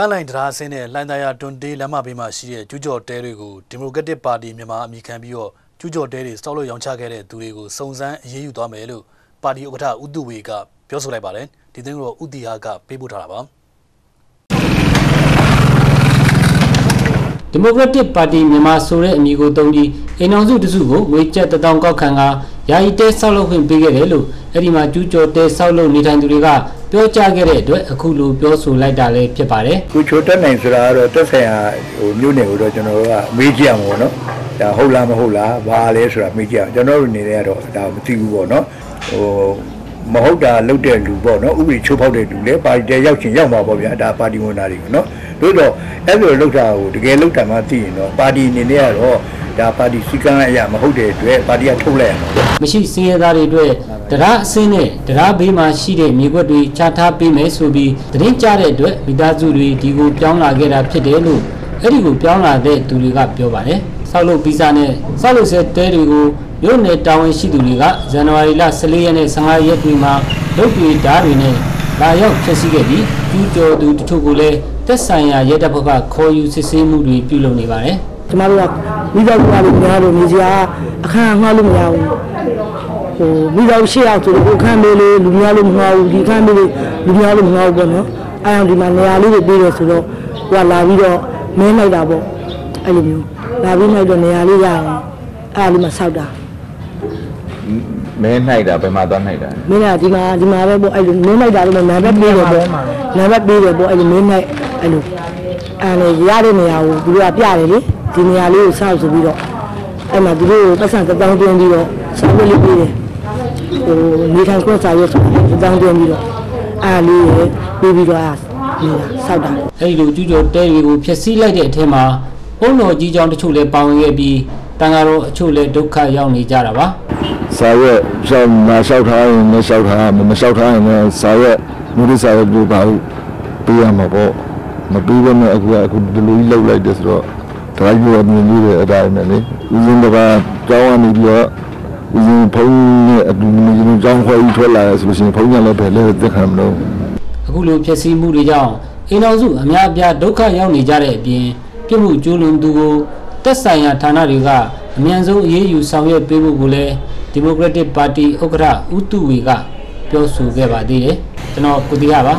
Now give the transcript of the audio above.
ပန်းလိုင်တရားစင်းနဲ့လိုင်သာယာတွန်တေးလမ်းမဘေးမှာရှိတဲ့ကျူးကျော်တဲတွေကိုဒီမိုကရက်တစ်ပါတီမြန်မာအမိခံပြီးတော့ကျူးကျော်တဲတွေစောက်လို့ရောင်းချခဲ့တဲ့သူတွေကိုစုံစမ်းအရေးယူသွားမယ်လို့ပါတီဥက္ကဋ္ဌဦးသူဝေကပြောဆိုလိုက်ပါတယ်ဒီသတင်းကိုတော့ဦးတီဟာကပေးပို့ထားတာပါ ဒီမိုကရက်တစ်ပါတီမြန်မာဆိုတဲ့အမည်ကိုတုံးပြီးအိမ်အောင်စုတစုကိုငွေကျပ်တထောင်ကောက်ခံကယာယီတဲဆောက်လုပ်ခွင့်ပေးခဲ့တယ်လို့အဲ့ဒီမှာကျူးကျော်တဲဆောက်လုပ်နေထိုင်သူတွေကပြောကြားခဲ့တဲ့အတွက်အခုလိုပြောဆိုလိုက်တာလည်းဖြစ်ပါတယ်။ကိုချိုတက်နိုင်ဆိုတာကတော့တက်ဆိုင်ရာဟိုမြို့နယ်ကိုတော့ကျွန်တော်တို့ကမေးကြည့်အောင်ပေါ့နော်။ဒါဟုတ်လားမဟုတ်လားဘာလဲဆိုတာမေးကြည့်အောင်ကျွန်တော်တို့နေနေတော့ဒါမသိဘူးပေါ့နော်။ဟို မဟုတ်တာလုပ်တဲ့လူပေါ့နော်ဥပဒေချိုးဖောက်တဲ့လူလေပါတီတဲရောက်ချင်ရောက်မှာပေါ့ဗျာဒါပါတီဝန်သားတွေကိုနော်တို့တော့အဲ့လိုလုပ်တာကိုတကယ်လုပ်တာမှသိရင်တော့ပါတီအနေနဲ့ကတော့ဒါပါတီစီကံအရာမဟုတ်တဲ့အတွက်ပါတီကထုတ်လိုက်ရမှာမရှိစင်းရဲသားတွေအတွက်တရားအစင်းနဲ့တရားဘေးမှာရှိတဲ့မြေခွက်တွေချထားပေးမယ်ဆိုပြီးသတင်းကြတဲ့အတွက်မိသားစုတွေဒီကိုပြောင်းလာခဲ့တာဖြစ်တယ်လို့အဲ့ဒီကိုပြောင်းလာတဲ့သူတွေကပြောပါတယ်ဆောက်လုပ်ဗီဇာနဲ့ဆောက်လုပ်ဆဲတဲတွေကို မြို့နယ်တာဝန်ရှိသူတွေကဇန်နဝါရီလ14ရက်နဲ့15ရက်တွေမှာလုတ်တွေဓာတ်တွေနဲ့လာရောက်ဖျက်ဆီးခဲ့ပြီးကျူးကျော်သူတချို့ကိုလည်းတက်ဆိုင်ရာရဲတပ်ဖွဲ့ကခေါ်ယူစစ်ဆေးမှုတွေပြုလုပ်နေပါတယ်ကျမတို့ကမိသားစုတွေများလို့နေစရာအခန်းငှားလို့မရဘူးဟိုမိသားစုရှေ့ရောက်ဆိုတော့အခန်းလေးလေးလူများလို့မငှားဘူးဒီအခန်းလေးလေးလူများလို့မငှားဘူးပေါ့နော်အဲအောင်ဒီမှာနေရာလေးတွေပေးရဆိုတော့ဟိုကလာပြီးတော့မင်းလိုက်တာပေါ့အဲ့လိုမျိုးလာပြီးလိုက်တော့နေရာလေးရအောင်အဲ့လိုမှဆောက်တာ မဲနိုင်တာဘယ်မှာသွားနိုင်တာမင်းကဒီမှာဒီမှာပဲပေါ့အဲ့လိုမင်းလိုက်တာလို့နာဘက်ပေးတယ်ပေါ့နာဘက်ပေးတယ်ပေါ့အဲ့လိုမင်းလိုက်အဲ့လိုအဲ့လေရတဲ့နေရာကိုသူတို့ကပြတယ်လေဒီနေရာလေးကိုဆောက်ဆိုပြီးတော့အဲ့မှာသူတို့ပတ်စံတောင်းတွင်းပြီးတော့ဆောက်ဝတ်လေးပေးတယ်ဟိုနေထိုင်ခွင့်စာရွက်ဆိုတာတောင်းတွင်းပြီးတော့အားလေးရပြီးပြီးတော့အားနေတာဆောက်တာအဲ့လိုကျူးကျော်တဲတွေကိုဖျက်ဆီးလိုက်တဲ့အထက်မှာဘုံတော်ကြီးကြောင်တချို့လည်းပါဝင်ခဲ့ပြီး တန်ဃာတော်အချို့လည်းဒုက္ခရောက်နေကြတာပါစာရွက်ရှောက်မလျှောက်ထားရင်မလျှောက်ထားမလျှောက်ထားရင်လည်းစာရွက်မျိုးလေးစာရွက်ပြပါဘူးပေးရမှာပေါ့မပေးဘဲနဲ့အခုကအခုဒီလိုကြီးလောက်လိုက်တယ်ဆိုတော့ဒရိုက်ဘာမြင်နေတယ်အဲ့ဒါနဲ့လေဦးစင်းတပါကြောင်းကနေပြီးတော့ဦးစင်းဖုန်းနဲ့အတူတူကြောင်းခွဲပြီးထွက်လာရဆိုလို့ရှိရင်ဖုန်းကလည်းပဲလဲသက်ခံမလို့အခုလိုဖြစ်စီမှုတွေကြောင့်အိမ်တော်စုအများအပြားဒုက္ခရောက်နေကြတဲ့အပြင်ပြစ်မှုကျူးလွန်သူကို တက်ဆိုင်ရာဌာနတွေကအမြန်ဆုံးအရေးယူဆောင်ရွက်ပေးဖို့ကိုလည်းဒီမိုကရက်တစ်ပါတီဥက္ကဋ္ဌဦးတုဝေကပြောဆိုခဲ့ပါသေးတယ်ကျွန်တော်ကုတီရပါ